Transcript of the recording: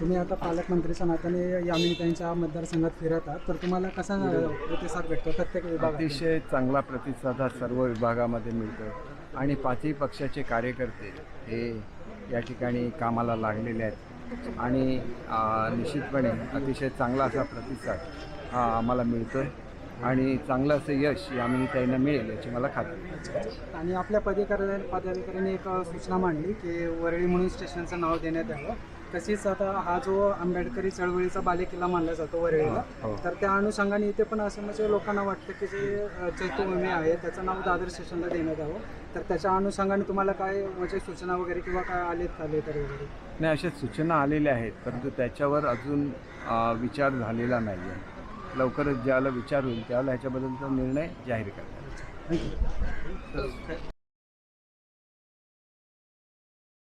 तुम्ही आता पालकमंत्रीच्या नात्याने यामिनीताईंच्या मतदारसंघात फिरत आहात. तर तुम्हाला कसा प्रतिसाद भेटतो प्रत्येक विभाग अतिशय चांगला प्रतिसाद हा सर्व विभागामध्ये मिळतो. आणि पाचही पक्षाचे कार्यकर्ते हे या ठिकाणी कामाला लागलेले आहेत. आणि निश्चितपणे अतिशय चांगला असा प्रतिसाद हा आम्हाला मिळतो आहे आणि चांगलं असं यश यामिनीताईंना मिळेल याची मला खात्री. आणि आपल्या पदाधिकारी पदाधिकाऱ्यांनी एक सूचना मांडली की वरळी म्हणून स्टेशनचं नाव देण्यात यावं तसेच आता हा जो आंबेडकरी चळवळीचा बालेकिल्ला मानला जातो वरळीला हो. तर त्या अनुषंगाने इथे पण असं म्हणजे लोकांना वाटतं की जे चैत्यभूमी आहे त्याचं नाव दादर स्टेशनला देण्यात यावं तर त्याच्या अनुषंगाने तुम्हाला काय म्हणजे सूचना वगैरे किंवा काय आलेत का लेटर वगैरे नाही अशा सूचना आलेल्या आहेत परंतु त्याच्यावर अजून विचार झालेला नाही आहे लवकरच ज्याला विचार होईल त्याला ह्याच्याबद्दलचा निर्णय जाहीर करणार थँक्यू.